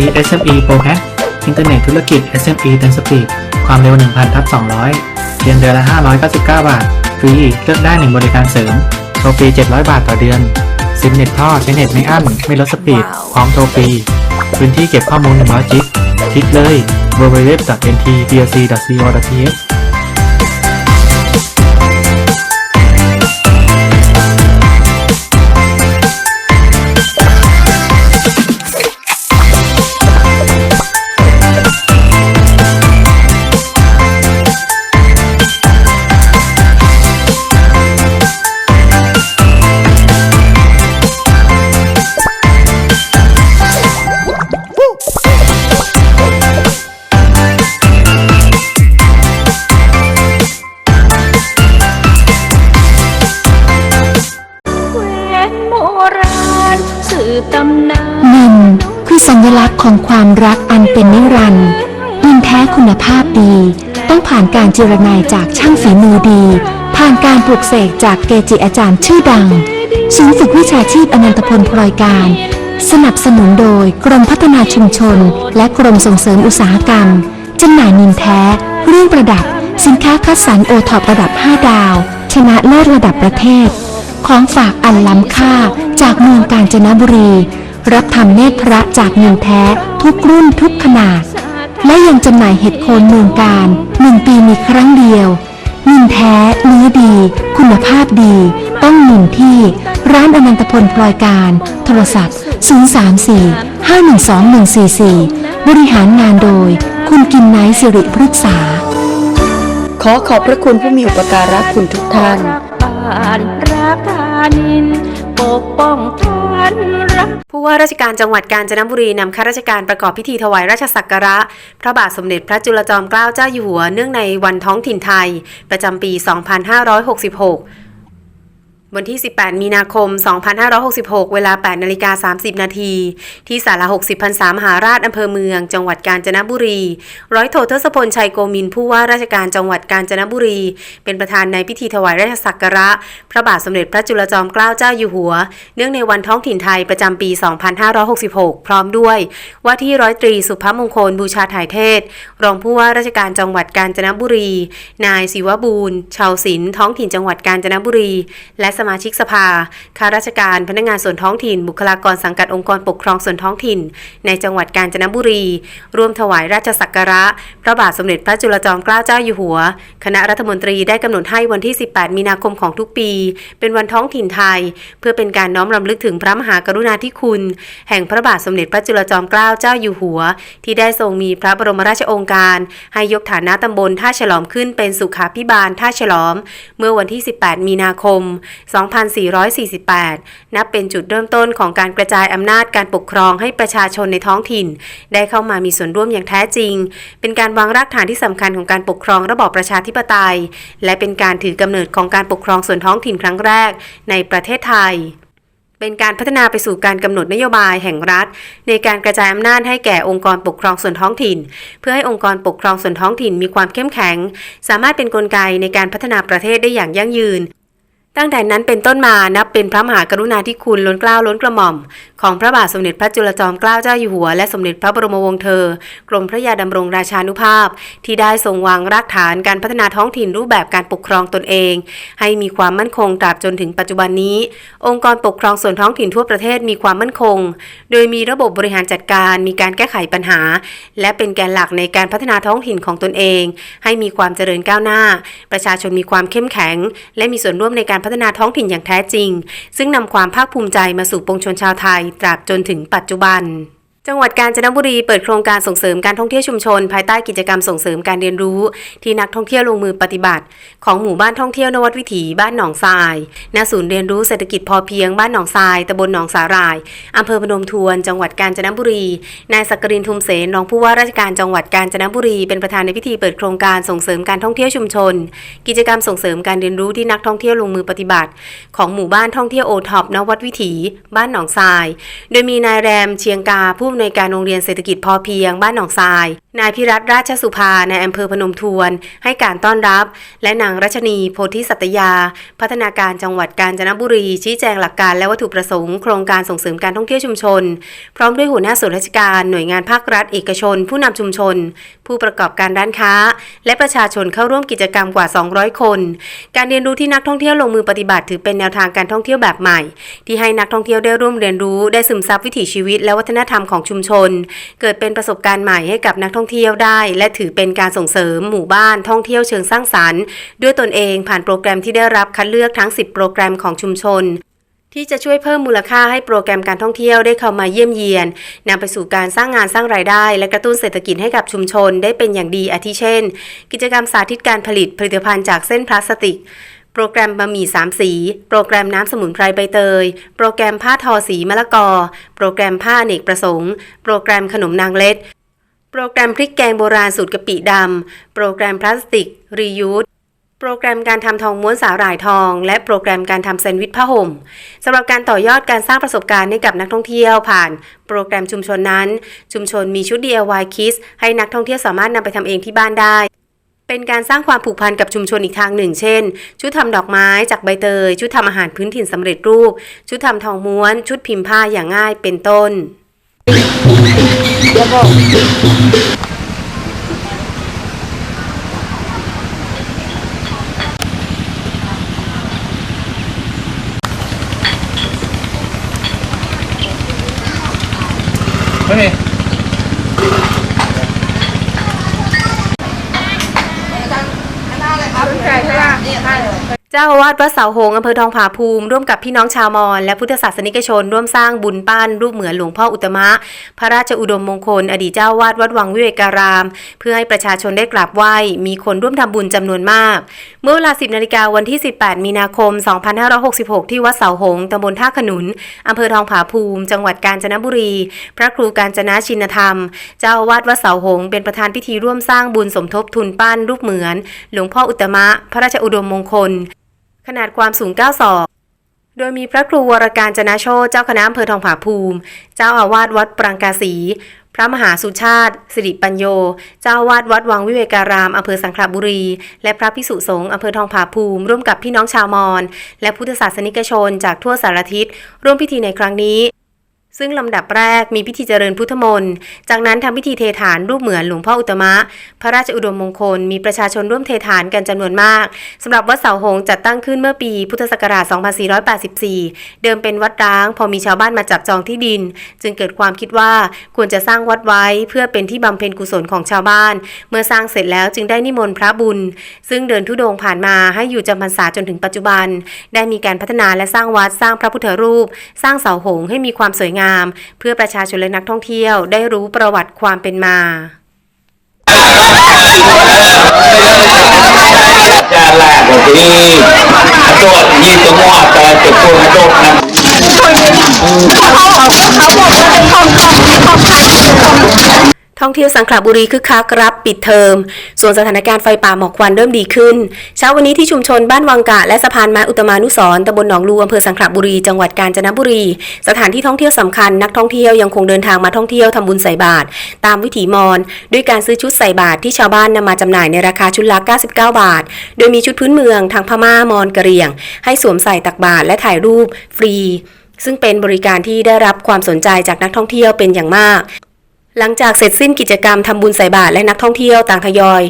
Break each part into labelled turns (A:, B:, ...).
A: NT SME Pro Pack อินเทอร์เน็ตธุรกิจ SME เต็มสปีดความเร็ว 1,000ทับ200เพียงเดือนละ 599 บาท ฟรีเลือกได้1บริการเสริม โทรฟรี 700 บาทต่อเดือนซิมเน็ตทอดใช้เน็ตไม่อั้นไม่ลดสปีด พร้อมโทรฟรี พื้นที่เก็บข้อมูล100จิกคลิกเลย www.ntplc.co.th
B: แห
C: จรนายจากช่างฝีมือดี ผ่านการปลูกเสกจากเกจิอาจารย์ชื่อดังศูนย์ฝึกวิชาชีพอนันตพลพลอยการ สนับสนุนโดยกรมพัฒนาชุมชน และกรมส่งเสริมอุตสาหกรรมจำหน่ายนินแท้ เครื่องประดับ สินค้าคัดสรรโอท็อประดับ 5 ดาว ชนะเลิศระดับประเทศ ของฝากอันล้ำค่าจากเมืองกาญจนบุรี รับทำเนตรพระจากเงินแท้ ทุกรุ่นทุกขนาด และยังจำหน่ายเห็ดโคนเมืองการหนึ่งปีมีครั้งเดียวนินแท้เนื้อดี คุณภาพดี ต้องหนินที่ ร้านอนันตพลพลอยการ โทรศัพท์ 034 512 144 บริหารงานโดย คุณกินไนสิริพฤกษา
D: ขอขอบพระคุณผู้มีอุปการะคุณทุกท่าน
B: บ้านรักานินปกป้อง ทานรัก
E: ผู้ว่าราชการจังหวัดกาญจนบุรีนำข้าราชการประกอบพิธีถวายราชสักการะ พระบาทสมเด็จพระจุลจอมเกล้าเจ้าอยู่หัวเนื่องในวันท้องถิ่นไทย ประจำปี 2566 วันที่ 18 มีนาคม 2566 เวลา 8 นาฬิกา 30 นาที ที่ศาลา 60พรรษามหาราชอำเภอเมือง จังหวัดกาญจนบุรี ร้อยโททศพล ชัยโกมิน ผู้ว่าราชการจังหวัดกาญจนบุรี เป็นประธานในพิธีถวายราชสักการะ พระบาทสมเด็จพระจุลจอมเกล้าเจ้าอยู่หัว เนื่องในวันท้องถิ่นไทยประจำปี 2566 พร้อมด้วย ว่าที่ร้อยตรีสุภมงคล บูชาถ่ายเทศ รองผู้ว่าราชการจังหวัดกาญจนบุรี นายศิวบูรณ์ชาวศิลป์ท้องถิ่นจังหวัดกาญจนบุรี และสมาชิกสภา ข้าราชการ พนักงานส่วนท้องถิ่น บุคลากรสังกัดองค์กรปกครองส่วนท้องถิ่น ในจังหวัดกาญจนบุรี ร่วมถวายราชสักการะ พระบาทสมเด็จพระจุลจอมเกล้าเจ้าอยู่หัว คณะรัฐมนตรีได้กำหนดให้วันที่ 18 มีนาคมของทุกปี เป็นวันท้องถิ่นไทย เพื่อเป็นการน้อมรำลึกถึงพระมหากรุณาธิคุณ แห่งพระบาทสมเด็จพระจุลจอมเกล้าเจ้าอยู่หัว ที่ได้ทรงมีพระบรมราชโองการ ให้ยกฐานะตำบลท่าฉลอมขึ้นเป็นสุขาพิบาลท่าฉลอม เมื่อวันที่ 18 มีนาคม2448 นับเป็นจุดเริ่มต้นของการกระจายอำนาจการปกครองให้ประชาชนในท้องถิ่น ได้เข้ามามีส่วนร่วมอย่างแท้จริง เป็นการวางรากฐานที่สำคัญของการปกครองระบอบประชาธิปไตย และเป็นการถือกำเนิดของการปกครองส่วนท้องถิ่นครั้งแรกในประเทศไทยเป็นการพัฒนาไปสู่การกำหนดนโยบายแห่งรัฐ ในการกระจายอำนาจให้แก่องค์กรปกครองส่วนท้องถิ่น เพื่อให้องค์กรปกครองส่วนท้องถิ่นมีความเข้มแข็ง สามารถเป็นนกลไกในการพัฒนาประเทศได้อย่างยั่งยืน ตั้งแต่นั้นเป็นต้นมานับเป็นพระมหากรุณาธิคุณล้นเกล้าล้นกระหม่อม ของพระบาทสมเด็จพระจุลจอมเกล้าเจ้าอยู่หัว และสมเด็จพระบรมวงศ์เธอ กรมพระยาดำรงราชานุภาพ ที่ได้ทรงวางรากฐานการพัฒนาท้องถิ่นรูปแบบการปกครองตนเอง ให้มีความมั่นคงตราบจนถึงปัจจุบันนี้ องค์กรปกครองส่วนท้องถิ่นทั่วประเทศมีความมั่นคง โดยมีระบบบริหารจัดการ มีการแก้ไขปัญหา และเป็นแกนหลักในการพัฒนาท้องถิ่นของตนเอง ให้มีความเจริญก้าวหน้า ประชาชนมีความเข้มแข็ง และมีส่วนร่วมในการพัฒนาท้องถิ่นอย่างแท้จริง ซึ่งนำความภาคภูมิใจมาสู่ปวงชนชาวไทย ตราบจนถึงปัจจุบัน จังหวัดกาญจนบุรีเปิดโครงการส่งเสริมการท่องเที่ยวชุมชน ภายใต้กิจกรรมส่งเสริมการเรียนรู้ ที่นักท่องเที่ยวลงมือปฏิบัติ ของหมู่บ้านท่องเที่ยวนวัดวิถีบ้านหนองทรายณศูนย์เรียนรู้เศรษฐกิจพอเพียงบ้านหนองทรายตำบลหนองสาหร่ายอำเภอพนมทวน จังหวัดกาญจนบุรีนายสักกรินทุมเสนรองผู้ว่าราชการจังหวัดกาญจนบุรีเป็นประธานในพิธีเปิดโครงการส่งเสริมการท่องเที่ยวชุมชน กิจกรรมส่งเสริมการเรียนรู้ที่นักท่องเที่ยวลงมือปฏิบัติ ของหมู่บ้านท่องเที่ยวโอท็อปนวัดวิถี บ้านหนองทราย โดยมีนายแรมเชียงกาผู้อำนวยการโรงเรียนเศรษฐกิจพอเพียงบ้านหนองทราย นายพิรัตราชสุภาในอำเภอพนมทวน ให้การต้อนรับ และนางรัชนีโพธิสัตยา พัฒนาการจังหวัดกาญจนบุรี ชี้แจงหลักการและวัตถุประสงค์โครงการส่งเสริมการท่องเที่ยวชุมชน พร้อมด้วยหัวหน้าส่วนราชการหน่วยงานภาครัฐเอกชน ผู้นำชุมชน ผู้ประกอบการร้านค้า และประชาชนเข้าร่วมกิจกรรมกว่า 200 คน การเรียนรู้ที่นักท่องเที่ยวลงมือปฏิบัติถือเป็นแนวทางการท่องเที่ยวแบบใหม่ ที่ให้นักท่องเที่ยวได้ร่วมเรียนรู้ได้ซึมซับวิถีชีวิต และวัฒนธรรมของชุมชน เกิดเป็นประสบการณ์ใหม่ให้กับนักท่องเที่ยวได้ และถือเป็นการส่งเสริมหมู่บ้านท่องเที่ยวเชิงสร้างสรรค์ ด้วยตนเองผ่านโปรแกรมที่ได้รับคัดเลือกทั้ง 10 โปรแกรมของชุมชน ที่จะช่วยเพิ่มมูลค่าให้โปรแกรมการท่องเที่ยวได้เข้ามาเยี่ยมเยียนนำไปสู่การสร้างงานสร้างรายได้ และกระตุ้นเศรษฐกิจให้กับชุมชนได้เป็นอย่างดีอาทิเช่น กิจกรรมสาธิตการผลิตผลิตภัณฑ์จากเส้นพลาสติก โปรแกรมบะหมี่สามสี โปรแกรมน้ำสมุนไพรใบเตย โปรแกรมผ้าทอสีมะละกอ โปรแกรมผ้าอเนกประสงค์ โปรแกรมขนมนางเล็ด โปรแกรมพริกแกงโบราณสูตรกะปิดำโปรแกรมพลาสติกรียูส โปรแกรมการทำทองม้วนสาหร่ายทอง และโปรแกรมการทำแซนด์วิชผ้าห่มสำหรับการต่อยอดการสร้างประสบการณ์ให้กับนักท่องเที่ยวผ่านโปรแกรมชุมชนนั้น ชุมชนมีชุด DIY Kids ให้นักท่องเที่ยวสามารถนำไปทำเองที่บ้านได้ เป็นการสร้างความผูกพันกับชุมชนอีกทางหนึ่ง เช่น ชุดทำดอกไม้จากใบเตย ชุดทำอาหารพื้นถิ่นสำเร็จรูป ชุดทำทองม้วน ชุดพิมพ์ผ้าอย่างง่ายเป็นต้น
A: ไม่มี
E: เจ้าอาวาสวัดเสาหงอำเภอทองผาภูมิ ร่วมกับพี่น้องชาวมอญและพุทธศาสนิกชน ร่วมสร้างบุญปั้นรูปเหมือนหลวงพ่ออุตมะ พระราชอุดมมงคล อดีตเจ้าอาวาดวัดวังวิเวการาม เพื่อให้ประชาชนได้กราบไหว้ มีคนร่วมทำบุญจำนวนมาก เมื่อเวลา 10นาฬิกาวันที่ 18 มีนาคม 2566 ที่วัดเสาหงตำบลท่าขนุนอำเภอทองผาภูมิ จังหวัดกาญจนบุรี พระครูกาญจนาชินธรรม เจ้าอาวาสวัดเสาหงเป็นประธานพิธีร่วมสร้างบุญสมทบทุนปั้นรูปเหมือน หลวงพ่ออุตมะ พระราชอุดมมงคล ขนาดความสูง 9 ศอก โดยมีพระครูวรการจนะโชตเจ้าคณะอำเภอทองผาภูมิ เจ้าอาวาสวัดปรังกาสีพระมหาสุชาติ สิริปัญโย เจ้าอาวาสวัดวังวิเวการามอำเภอสังขละบุรี และพระพิสุสงฆ์อำเภอทองผาภูมิ ร่วมกับพี่น้องชาวมอญและพุทธศาสนิกชนจากทั่วสารทิศร่วมพิธีในครั้งนี้ ซึ่งลำดับแรกมีพิธีเจริญพุทธมนต์จากนั้นทำพิธีเทฐานรูปเหมือนหลวงพ่ออุตมะ พระราชอุดมมงคล มีประชาชนร่วมเทฐานกันจำนวนมากสำหรับวัดเสาหงส์จัดตั้งขึ้นเมื่อปีพุทธศักราช 2484 เดิมเป็นวัดร้าง พอมีชาวบ้านมาจับจองที่ดิน จึงเกิดความคิดว่าควรจะสร้างวัดไว้เพื่อเป็นที่บำเพ็ญกุศลของชาวบ้าน เมื่อสร้างเสร็จแล้วจึงได้นิมนต์พระบุญ ซึ่งเดินทุดงผ่านมาให้อยู่จำพรรษาจนถึงปัจจุบัน ได้มีการพัฒนาและสร้างวัดสร้างพระพุทธรูป สร้างเสาหงส์ให้มีความสวยงามเพื่อประชาชนและนักท่องเที่ยวได้รู้ประวัติความเป็นมา
F: jalan begini atau di semua kalau tepung atau
E: ท่อง ท่องเที่ยวสังขละบุรีคึกคักรับปิดเทอม ส่วนสถานการณ์ไฟป่าหมอกควันเริ่มดีขึ้น เช้าวันนี้ที่ชุมชนบ้านวังกะ และสะพานไม้อุตมานุสร์ตำบลหนองลูอำเภอสังขละบุรีจังหวัดกาญจนบุรี สถานที่ท่องเที่ยวสำคัญนักท่องเที่ยวยังคงเดินทางมาท่องเที่ยวทำบุญใส่บาตรตามวิถีมอญด้วยการซื้อชุดใส่บาตรที่ชาวบ้านนำมาจำหน่ายในราคาชุดละ 99 บาท โดยมีชุดพื้นเมืองทางพม่ามอญกะเหรี่ยง ให้สวมใส่ตักบาตรและถ่ายรูป ฟรีซึ่งเป็นบริการที่ได้รับความสนใจจากนักท่องเที่ยวเป็นอย่างมาก หลังจากเสร็จสิ้นกิจกรรมทำบุญใส่บาตรและนักท่องเที่ยวต่างทยอย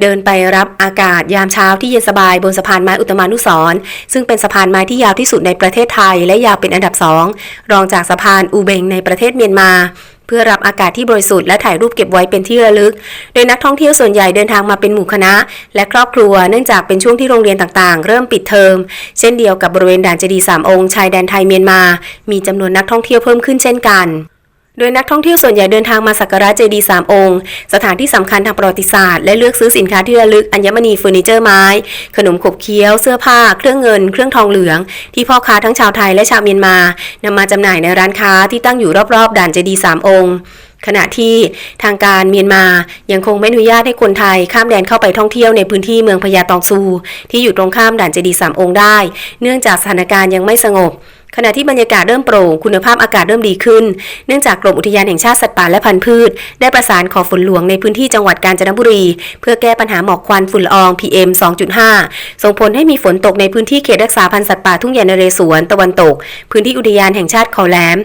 E: เดินไปรับอากาศยามเช้าที่เย็นสบายบนสะพานไม้อุตมานุสร์ซึ่งเป็นสะพานไม้ที่ยาวที่สุดในประเทศไทย และยาวเป็นอันดับสองรองจากสะพานอูเบงในประเทศเมียนมา เพื่อรับอากาศที่บริสุทธิ์และถ่ายรูปเก็บไว้เป็นที่ระลึก โดยนักท่องเที่ยวส่วนใหญ่เดินทางมาเป็นหมู่คณะ และครอบครัวเนื่องจากเป็นช่วงที่โรงเรียนต่างๆ เริ่มปิดเทอม เช่นเดียวกับบริเวณด่านเจดีย์สามองค์ชายแดนไทยเมียนมา มีจำนวนนักท่องเที่ยวเพิ่มขึ้นเช่นกัน โดยนักท่องเที่ยวส่วนใหญ่เดินทางมาสักการะเจดีย์สามองค์ สถานที่สำคัญทางประวัติศาสตร์และเลือกซื้อสินค้าที่ระลึกอัญมณีเฟอร์นิเจอร์ไม้ ขนมขบเคี้ยว เสื้อผ้า เครื่องเงิน เครื่องทองเหลือง ที่พ่อค้าทั้งชาวไทยและชาวเมียนมานำมาจำหน่ายในร้านค้าที่ตั้งอยู่รอบๆด่านเจดีย์สามองค์ขณะที่ทางการเมียนมายังคงไม่อนุญาตให้คนไทยข้ามแดนเข้าไปท่องเที่ยวในพื้นที่เมืองพญาตองซู ที่อยู่ตรงข้ามด่านเจดีย์สามองค์ได้ เนื่องจากสถานการณ์ยังไม่สงบ ขณะที่บรรยากาศเริ่มโปร่งคุณภาพอากาศเริ่มดีขึ้น เนื่องจากกรมอุทยานแห่งชาติสัตว์ป่าและพันธุ์พืช ได้ประสานขอฝนหลวงในพื้นที่จังหวัดกาญจนบุรี เพื่อแก้ปัญหาหมอกควันฝุ่นละออง PM 2.5 ส่งผลให้มีฝนตกในพื้นที่เขตรักษาพันธุ์สัตว์ป่าทุ่งใหญ่นเรศวรตะวันตก พื้นที่อุทยานแห่งชาติเขาแหลม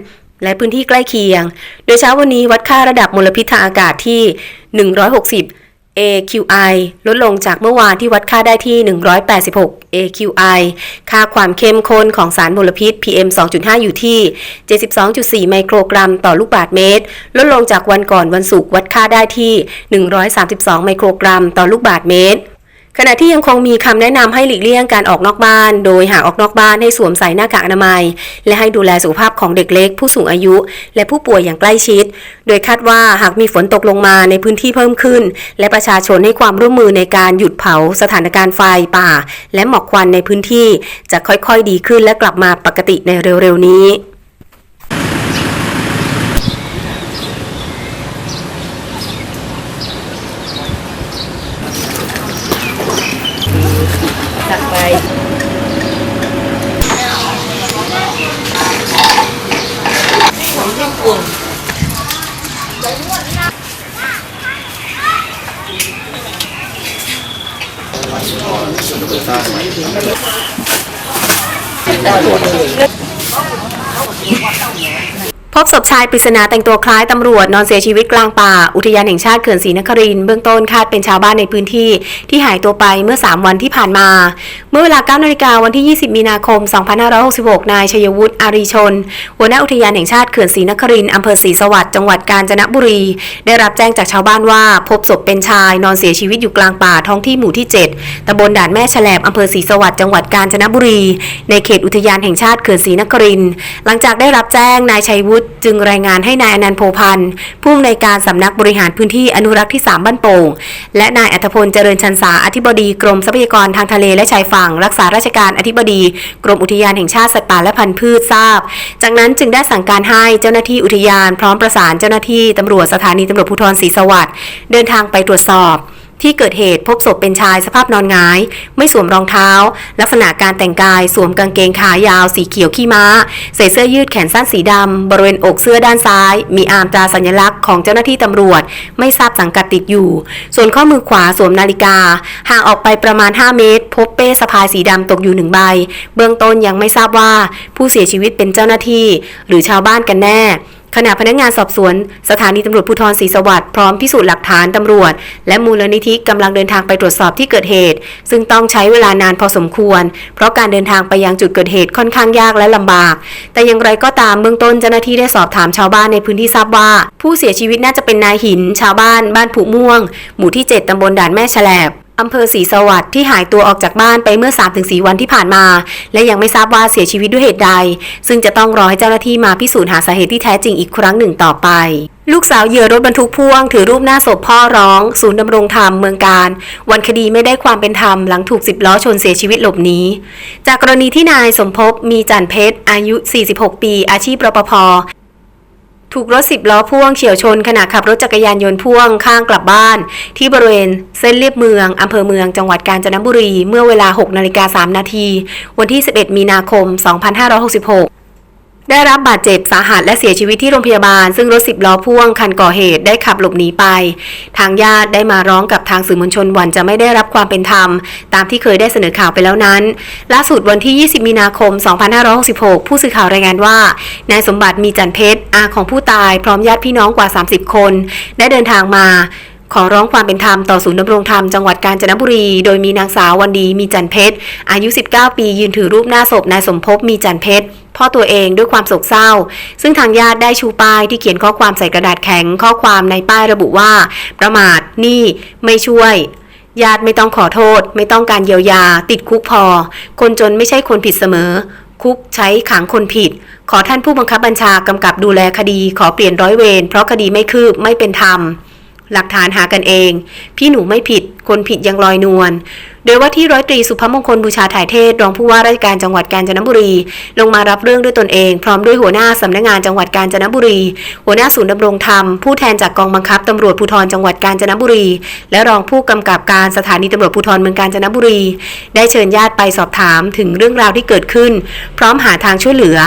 E: และพื้นที่ใกล้เคียง โดยเช้าวันนี้วัดค่าระดับมลพิษทางอากาศที่ 160 AQI ลดลงจากเมื่อวานที่วัดค่าได้ที่ 186 AQI ค่าความเข้มข้นของสารมลพิษ PM 2.5 อยู่ที่ 72.4 ไมโครกรัมต่อลูกบาศก์เมตร ลดลงจากวันก่อนวันศุกร์วัดค่าได้ที่ 132 ไมโครกรัมต่อลูกบาศก์เมตร ขณะที่ยังคงมีคำแนะนำให้หลีกเลี่ยงการออกนอกบ้าน โดยหากออกนอกบ้านให้สวมใส่หน้ากากอนามัย และให้ดูแลสุขภาพของเด็กเล็ก ผู้สูงอายุ และผู้ป่วยอย่างใกล้ชิด โดยคาดว่าหากมีฝนตกลงมาในพื้นที่เพิ่มขึ้น และประชาชนให้ความร่วมมือในการหยุดเผาสถานการณ์ไฟป่า และหมอกควันในพื้นที่ จะค่อยๆ ดีขึ้นและกลับมาปกติในเร็วๆนี้ Merci. พบศพชายปริศนาแต่งตัวคล้ายตำรวจนอนเสียชีวิตกลางป่า อุทยานแห่งชาติเขื่อนศรีนครินเบื้องต้นคาดเป็นชาวบ้านในพื้นที่ที่หายตัวไปเมื่อ 3 วันที่ผ่านมา เมื่อเวลา9นาฬิกาวันที่ 20 มีนาคม 2566 นายชัยวุฒิอารีชน หัวหน้าอุทยานแห่งชาติเขื่อนศรีนครินอำเภอศรีสวัสดิ์จังหวัดกาญจนบุรี ได้รับแจ้งจากชาวบ้านว่า พบศพเป็นชายนอนเสียชีวิตอยู่กลางป่าท้องที่หมู่ที่ 7ตำบลด่านแม่แฉลบอำเภอศรีสวัสดิ์จังหวัดกาญจนบุรี ในเขตอุทยานแห่งชาติเขื่อนศรีนครินหลังจากได้รับแจ้งนายชัยวุฒิจึงรายงานให้นายอนันต์โพพันธ์ผู้อำนวยการสำนักบริหารพื้นที่อนุรักษ์ที่ 3 บ้านโป่ง และนายอัธพลเจริญชันษาอธิบดีกรมทรัพยากรทางทะเลและชายฝั่ง รักษาราชการอธิบดี กรมอุทยานแห่งชาติสัตว์ป่าและพันธุ์พืชทราบ จากนั้นจึงได้สั่งการให้เจ้าหน้าที่อุทยานพร้อมประสานเจ้าหน้าที่ตำรวจสถานีตำรวจภูธรศรีสวัสดิ์เดินทางไปตรวจสอบ ที่เกิดเหตุพบศพเป็นชายสภาพนอนงาย ไม่สวมรองเท้า ลักษณะการแต่งกายสวมกางเกงขายาวสีเขียวขี้ม้าใส่เสื้อยืดแขนสั้นสีดำ บริเวณอกเสื้อด้านซ้าย มีอามตราสัญลักษณ์ของเจ้าหน้าที่ตำรวจ ไม่ทราบสังกัดติดอยู่ ส่วนข้อมือขวาสวมนาฬิกา ห่างออกไปประมาณ 5 เมตร พบเป้สะพายสีดำตกอยู่หนึ่งใบ เบื้องต้นยังไม่ทราบว่า ผู้เสียชีวิตเป็นเจ้าหน้าที่ หรือชาวบ้านกันแน่ ขณะพนักงานสอบสวน สถานีตำรวจภูธรศรีสวัสดิ์พร้อมพิสูจน์หลักฐานตำรวจ และมูลนิธิกำลังเดินทางไปตรวจสอบที่เกิดเหตุ ซึ่งต้องใช้เวลานานพอสมควร เพราะการเดินทางไปยังจุดเกิดเหตุค่อนข้างยากและลำบาก แต่อย่างไรก็ตามเบื้องต้นเจ้าหน้าที่ได้สอบถามชาวบ้านในพื้นที่ทราบว่า ผู้เสียชีวิตน่าจะเป็นนายหิน ชาวบ้าน บ้านผุม่วง หมู่ที่ 7ตำบลด่านแม่แฉลบ อำเภอศรีสวัสดิ์ที่หายตัวออกจากบ้านไปเมื่อ 3-4 วันที่ผ่านมา และยังไม่ทราบว่าเสียชีวิตด้วยเหตุใด ซึ่งจะต้องรอให้เจ้าหน้าที่มาพิสูจน์หาสาเหตุที่แท้จริงอีกครั้งหนึ่งต่อไป ลูกสาวเหยื่อรถบรรทุกพ่วงถือรูปหน้าศพพ่อร้อง ศูนย์ดำรงธรรมเมืองการ วันคดีไม่ได้ความเป็นธรรมหลังถูกสิบล้อชนเสียชีวิตหลบหนีจากกรณีที่นายสมภพมีจันเพชรอายุ 46 ปี อาชีพรปภ ถูกรถสิบล้อพ่วงเฉียวชนขณะขับรถจักรยานยนต์พ่วงข้างกลับบ้าน ที่บริเวณเส้นเลียบเมืองอำเภอเมืองจังหวัดกาญจนบุรี เมื่อเวลา6นาฬิกา3นาทีวันที่ 11 มีนาคม 2566 ได้รับบาดเจ็บสาหัสและเสียชีวิตที่โรงพยาบาล ซึ่งรถสิบล้อพ่วงคันก่อเหตุได้ขับหลบหนีไป ทางญาติได้มาร้องกับทางสื่อมวลชนวันจะไม่ได้รับความเป็นธรรม ตามที่เคยได้เสนอข่าวไปแล้วนั้น ล่าสุดวันที่ 20 มีนาคม 2566 ผู้สื่อข่าวรายงานว่านายสมบัติมีจันเพชรอาของผู้ตายพร้อมญาติพี่น้องกว่า 30 คน ได้เดินทางมาขอร้องความเป็นธรรมต่อศูนย์ดำรงธรรมจังหวัดกาญจนบุรี โดยมีนางสาววันดีมีจันเพชรอายุ 19 ปียืนถือรูปหน้าศพนายสมภพมีจันเพชร พ่อตัวเองด้วยความโศกเศร้า ซึ่งทางญาติได้ชูป้ายที่เขียนข้อความใส่กระดาษแข็ง ข้อความในป้ายระบุว่า ประมาทนี่ไม่ช่วยญาติไม่ต้องขอโทษ ไม่ต้องการเยียวยา ติดคุกพอ คนจนไม่ใช่คนผิดเสมอ คุกใช้ขังคนผิด ขอท่านผู้บังคับบัญชากำกับดูแลคดี ขอเปลี่ยนร้อยเวรเพราะคดีไม่คืบไม่เป็นธรรม หลักฐานหากันเอง พี่หนูไม่ผิด คนผิดยังลอยนวล โดยว่าที่ร้อยตรีสุภมงคลบูชาถ่ายเทศ รองผู้ว่าราชการจังหวัดกาญจนบุรี ลงมารับเรื่องด้วยตนเอง พร้อมด้วยหัวหน้าสำนักงานจังหวัดกาญจนบุรี หัวหน้าศูนย์ดำรงธรรม ผู้แทนจากกองบังคับตำรวจภูธรจังหวัดกาญจนบุรี และรองผู้กำกับการสถานีตำรวจภูธรเมืองกาญจนบุรี ได้เชิญญาติไปสอบถามถึงเรื่องราวที่เกิดขึ้น พร้อมหาทางช่วยเหลือ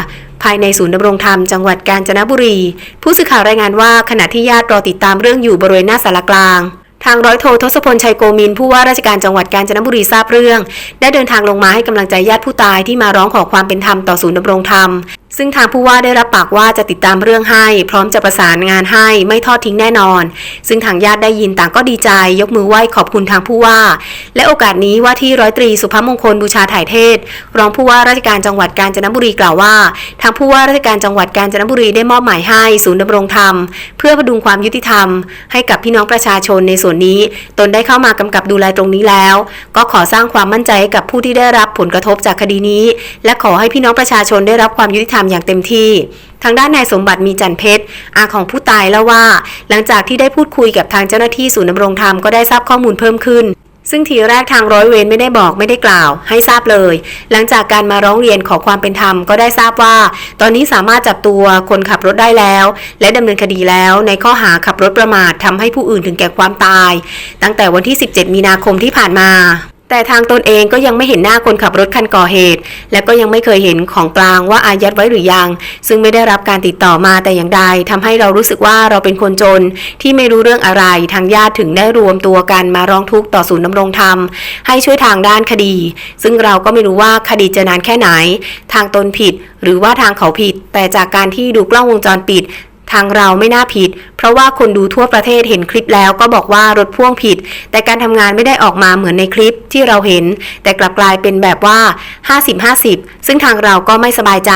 E: ภายในศูนย์ดำรงธรรมจังหวัดกาญจนบุรี ผู้สื่อข่าวรายงานว่าขณะที่ญาติรอติดตามเรื่องอยู่บริเวณหน้าสารกลางทางร้อยโททศพลชัยโกมินผู้ว่าราชการจังหวัดกาญจนบุรีทราบเรื่อง ได้เดินทางลงมาให้กำลังใจญาติผู้ตายที่มาร้องขอความเป็นธรรมต่อศูนย์ดำรงธรรม ซึ่งทางผู้ว่าได้รับปากว่าจะติดตามเรื่องให้ พร้อมจะประสานงานให้ไม่ทอดทิ้งแน่นอน ซึ่งทางญาติได้ยินต่างก็ดีใจ ยกมือไหว้ขอบคุณทางผู้ว่า และโอกาสนี้ว่าที่ร้อยตรีสุภมงคลบูชาถ่ายเทศ รองผู้ว่าราชการจังหวัดกาญจนบุรีกล่าวว่า ทางผู้ว่าราชการจังหวัดกาญจนบุรีได้มอบหมายให้ศูนย์ดำรงธรรม เพื่อพดุงความยุติธรรม ให้กับพี่น้องประชาชนในส่วนนี้ ตนได้เข้ามากำกับดูแลตรงนี้แล้ว ก็ขอสร้างความมั่นใจให้กับผู้ที่ได้รับผลกระทบจากคดีนี้ และขอให้พี่น้องประชาชนได้รับความยุติธรรมอย่างเต็มที่ ทางด้านนายสมบัติมีจันเพชรอาของผู้ตายเล่าว่า หลังจากที่ได้พูดคุยกับทางเจ้าหน้าที่ศูนย์ดำรงธรรมก็ได้ทราบข้อมูลเพิ่มขึ้นซึ่งทีแรกทางร้อยเวรไม่ได้บอกไม่ได้กล่าว ให้ทราบเลย หลังจากการมาร้องเรียนขอความเป็นธรรมก็ได้ทราบว่า ตอนนี้สามารถจับตัวคนขับรถได้แล้ว และดำเนินคดีแล้ว ในข้อหาขับรถประมาททำให้ผู้อื่นถึงแก่ความตาย ตั้งแต่วันที่ 17 มีนาคมที่ผ่านมา แต่ทางตนเองก็ยังไม่เห็นหน้าคนขับรถคันก่อเหตุ และก็ยังไม่เคยเห็นของกลางว่าอายัดไว้หรือยัง ซึ่งไม่ได้รับการติดต่อมาแต่อย่างใดทำให้เรารู้สึกว่าเราเป็นคนจน ที่ไม่รู้เรื่องอะไรทางญาติถึงได้รวมตัวกันมาร้องทุกข์ต่อศูนย์ดำรงธรรม ให้ช่วยทางด้านคดี ซึ่งเราก็ไม่รู้ว่าคดีจะนานแค่ไหน ทางตนผิด หรือว่าทางเขาผิด แต่จากการที่ดูกล้องวงจรปิด ทางเราไม่น่าผิด เพราะว่าคนดูทั่วประเทศเห็นคลิปแล้วก็บอกว่ารถพ่วงผิด แต่การทำงานไม่ได้ออกมาเหมือนในคลิปที่เราเห็น แต่กลับกลายเป็นแบบว่า 50-50 ซึ่งทางเราก็ไม่สบายใจ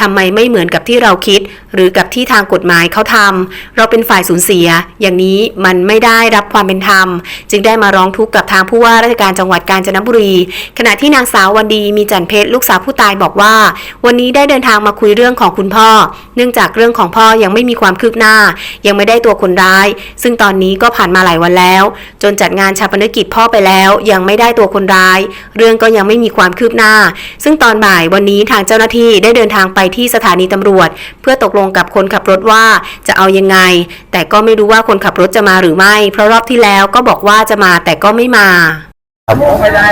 E: ทำไมไม่เหมือนกับที่เราคิด หรือกับที่ทางกฎหมายเขาทำเราเป็นฝ่ายสูญเสีย อย่างนี้มันไม่ได้รับความเป็นธรรม จึงได้มาร้องทุกข์กับทางผู้ว่าราชการจังหวัดกาญจนบุรี ขณะที่นางสาววันดีมีจันเพชรลูกสาวผู้ตายบอกว่า วันนี้ได้เดินทางมาคุยเรื่องของคุณพ่อ เนื่องจากเรื่องของพ่อยังไม่มีความคืบหน้า ยังไม่ได้ตัวคนร้าย ซึ่งตอนนี้ก็ผ่านมาหลายวันแล้ว จนจัดงานชาปนกิจพ่อไปแล้ว ยังไม่ได้ตัวคนร้าย เรื่องก็ยังไม่มีความคืบหน้า ซึ่งตอนบ่ายวันนี้ทางเจ้าหน้าที่ได้เดินทางไปที่สถานีตำรวจ เพื่อตกลงกับคนขับรถว่าจะเอายังไง แต่ก็ไม่รู้ว่าคนขับรถจะมาหรือไม่ เพราะรอบที่แล้วก็บอกว่าจะมาแต่ก็ไม่มา
G: ครับ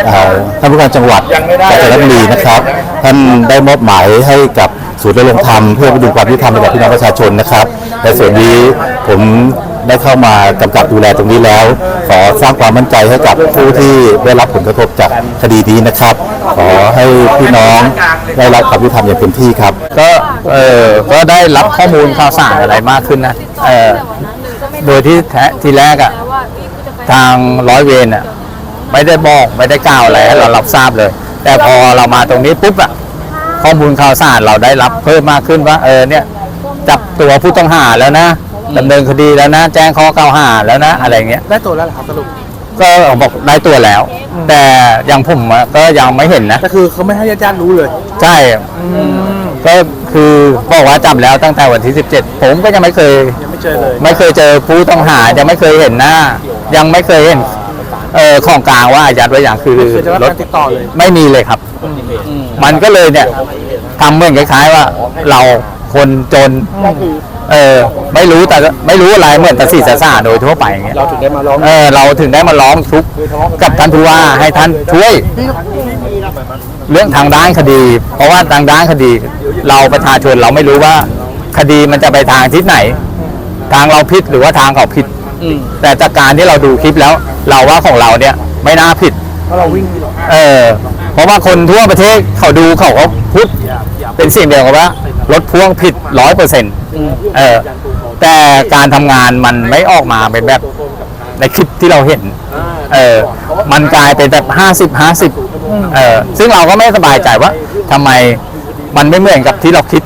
G: เอ่อท่านผู้การจังหวัดกาญจนบุรีนะครับ ท่านได้มอบหมายให้กับศูนย์ดำรงธรรมเพื่อไปดูความยุติธรรมให้กับพี่น้องประชาชนนะครับในส่วนนี้ผมได้เข้ามากำกับดูแลตรงนี้แล้ว ขอสร้างความมั่นใจให้กับผู้ที่ได้รับผลกระทบจากคดีนี้นะครับ ขอให้พี่น้องได้รับความยุติธรรมอย่างเต็มที่ครับ
H: ก็เออก็ได้รับข้อมูลข่าวสารอะไรมากขึ้นนะเออโดยที่แท้ทีแรกอะ่ะทางร้อยเวรอะ ไม่ได้บอกไม่ได้กล่าวอะไรให้เรารับทราบเลย แต่พอเรามาตรงนี้ปุ๊บอะ่ะข้อมูลข่าวสารเราได้รับเพิ่มมากขึ้นว่า เออเนี่ยจับตัวผู้ต้องหาแล้วนะดำเนินคดีแล้วนะ แจ้งข้อกล่าวหาแล้วนะ อะไรเงี้ย
I: ได้ตัวแล้วเหรอครับสรุป
H: ก็บอกได้ตัวแล้ว แต่ยังผมอะก็ยังไม่เห็นนะ
I: แต่คือเขาไม่ให้ญาติๆรู้เลย
H: ใช่ก็คือบอกว่าจับแล้วตั้งแต่วันที่ 17 ผมก็ยังไม่เคย
I: ยังไม่เจอเลย
H: ไม่เคยเจอผู้ต้องหายังไม่เคยเห็นหน้า ยังไม่เคยเห็น เอ่อของกลางว่าอายัดไว้อย่างคือ
I: ไม่เคยจะรับ
H: รถ
I: การติดต่อเลย
H: ไม่มีเลยครับ มันก็เลยเนี่ยทำเหมือนคล้ายๆว่า เราคนจน เออไม่รู้แต่ไม่รู้อะไรเหมือนแต่สีสาสาโดยทั่วไปอย่างเงี้ย
I: เราถึงได้มาร้อง
H: เออเราถึงได้มาร้องทุกข์กับท่านผู้ว่าให้ท่านช่วย เรื่องทางด้านคดี เพราะว่าทางด้านคดี เราประชาชนเราไม่รู้ว่า คดีมันจะไปทางทิศไหน ทางเราผิดหรือว่าทางเขาผิด แต่จากการที่เราดูคลิปแล้ว เราว่าของเราเนี่ยไม่น่าผิด
I: เพราะเราวิ่ง
H: เออ เพราะว่าคนทั่วประเทศเขาดูเขาก็พูดเป็นเสิ่งเดียวกันว่ารถพ่วงผิดร้อยเปอร์เซ็นต์เออ แต่การทำงานมันไม่ออกมาเป็นแบบในคลิปที่เราเห็น เออ มันกลายเป็นแบบห้าสิบห้าสิบเออ ซึ่งเราก็ไม่สบายใจว่าทำไมมันไม่เหมือนกับที่เราคิด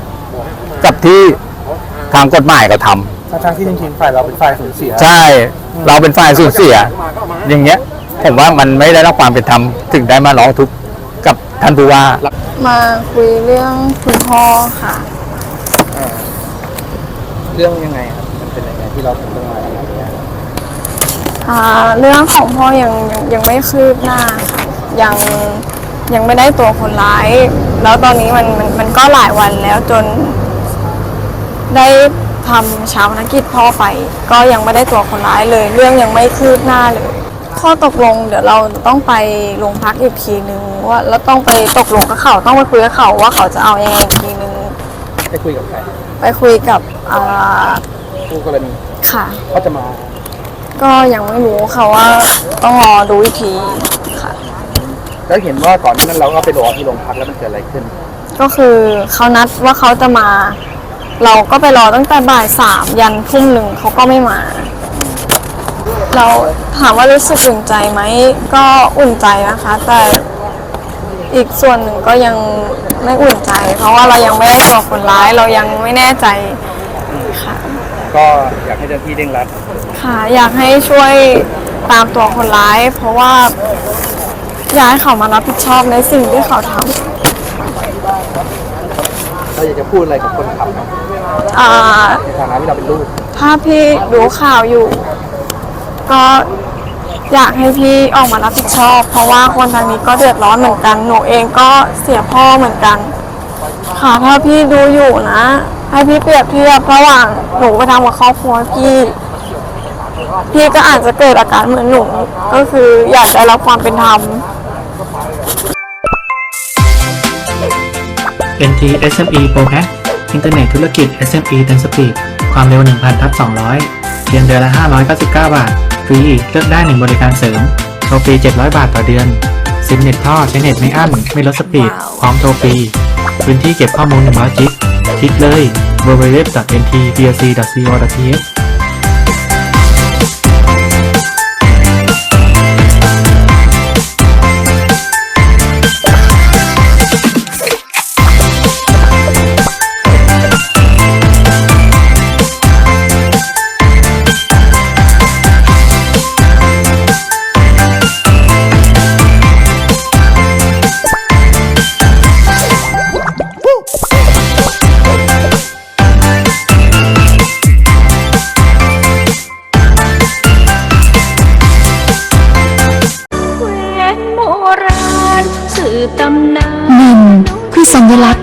H: กับที่ทางกฎหมายเขาทำ
I: ทั้งๆที่จริงๆฝ่ายเราเป็นฝ่ายสูญเสีย
H: ใช่ เราเป็นฝ่ายสูญเสีย อย่างเงี้ย ผมว่ามันไม่ได้รับความเป็นธรรมถึงได้มาร้องทุกข์กับท่านผู้ว่า
J: มาคุยเรื่องคุณพ่อค่ะ
I: เรื่องยังไงครับมันเป็นยังไงที่เราถึงต้องมาอย่างเงี้ย
J: อ่าเรื่องของพ่อยังยังยังไม่คืบหน้าค่ะยังยังไม่ได้ตัวคนร้าย แล้วตอนนี้มันมันมันก็หลายวันแล้วจนได้ ทำชาวพนกิจพ่อไป ก็ยังไม่ได้ตัวคนร้ายเลย เรื่องยังไม่คืบหน้าเลย ข้อตกลงเดี๋ยวเราต้องไปโรงพักอีกทีนึงว่าแล้วต้องไปตกลงกับเขาต้องไปคุยกับเขาว่าเขาจะเอายังไงอีกทีนึง
I: ได้คุยกับใคร
J: ไปคุยกับอ่า
I: คู่กรณี
J: ค่ะ
I: เขาจะมา
J: ก็ยังไม่รู้ค่ะว่าต้องรอดูอีกทีค่ะ
I: แล้วเห็นว่าก่อนหนานั้นเราก็ไปรอที่โรงพักแล้วมันเกิดอะไรขึ้น
J: ก็คือเขานัดว่าเขาจะมา เราก็ไปรอตั้งแต่บ่ายสามยันทุ่มหนึ่งเขาก็ไม่มา เราถามว่ารู้สึกอุ่นใจไหมก็อุ่นใจนะคะ แต่อีกส่วนหนึ่งก็ยังไม่อุ่นใจ เพราะว่าเรายังไม่ได้ตัวคนร้ายเรายังไม่แน่ใจค่ะ
I: ก็อยากให้เจ้าหน้าที่เร่งรัด
J: ค่ะอยากให้ช่วยตามตัวคนร้าย เพราะว่าอยากให้เขามารับผิดชอบในสิ่งที่เขาทำ
I: เราอยากจะพูดอะไรกับคนขับไหม
J: อ่า
I: ในฐานะที่เราเป็นลูก
J: ถ้าพี่ดูข่าวอยู่ ก็อยากให้พี่ออกมารับผิดชอบ เพราะว่าคนทางนี้ก็เดือดร้อนเหมือนกัน หนูเองก็เสียพ่อเหมือนกัน ค่ะถ้าพี่ดูอยู่นะ ให้พี่เปรียบเทียบระหว่างหนูไปทำกับครอบครัวพี่ พี่ก็อาจจะเกิดอาการเหมือนหนู ก็คืออยากได้รับความเป็นธรรม
A: NT SME Pro Hack อินเทอร์เน็ตธุรกิจ SME เต็มสปีด ความเร็ว 1,000ทับ200เพียงเดือนละ 599 บาท ฟรี เลือกได้ 1 บริการเสริม โทรฟรี 700 บาทต่อเดือนซิมเน็ตท่อใช้เน็ตไม่อั้นไม่ลดสปีด พร้อมโทรฟรี พื้นที่เก็บข้อมูล100จิกคลิกเลย www.ntplc.co.th
B: แห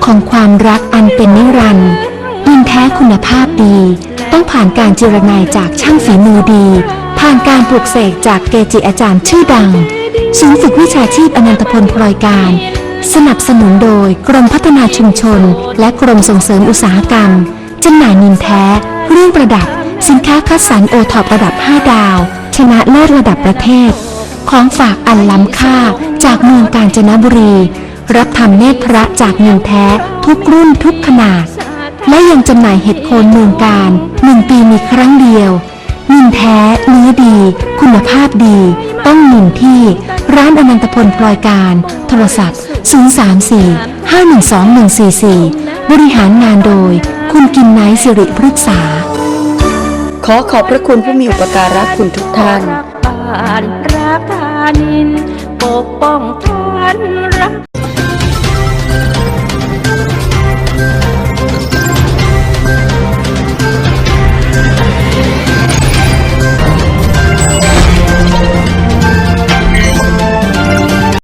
C: ของความรักอันเป็นนิรันดร์นินแท้คุณภาพดี ต้องผ่านการเจรนายจากช่างฝีมือดี ผ่านการปลูกเสกจากเกจิอาจารย์ชื่อดังศูนย์ฝึกวิชาชีพอนันตพลพลอยการ สนับสนุนโดยกรมพัฒนาชุมชน และกรมส่งเสริมอุตสาหกรรมจำหน่ายนินแท้ เครื่องประดับ สินค้าคัดสรรโอท็อประดับ 5 ดาว ชนะเลิศระดับประเทศ ของฝากอันล้ำค่าจากเมืองกาญจนบุรี รับทำเนตรพระจากเงินแท้ทุกรุ่นทุกขนาด และยังจำหน่ายเห็ดโคนเมืองการหนึ่งปีมีครั้งเดียวนินแท้เนื้อดี คุณภาพดี ต้องหนินที่ ร้านอนันตพลพลอยการ โทรศัพท์ 034 512 144 บริหารงานโดย คุณกินไนสิริพฤกษา
D: ขอขอบพระคุณผู้มีอุปการะคุณทุกท่าน
B: รักานินปกป้องท่านรัก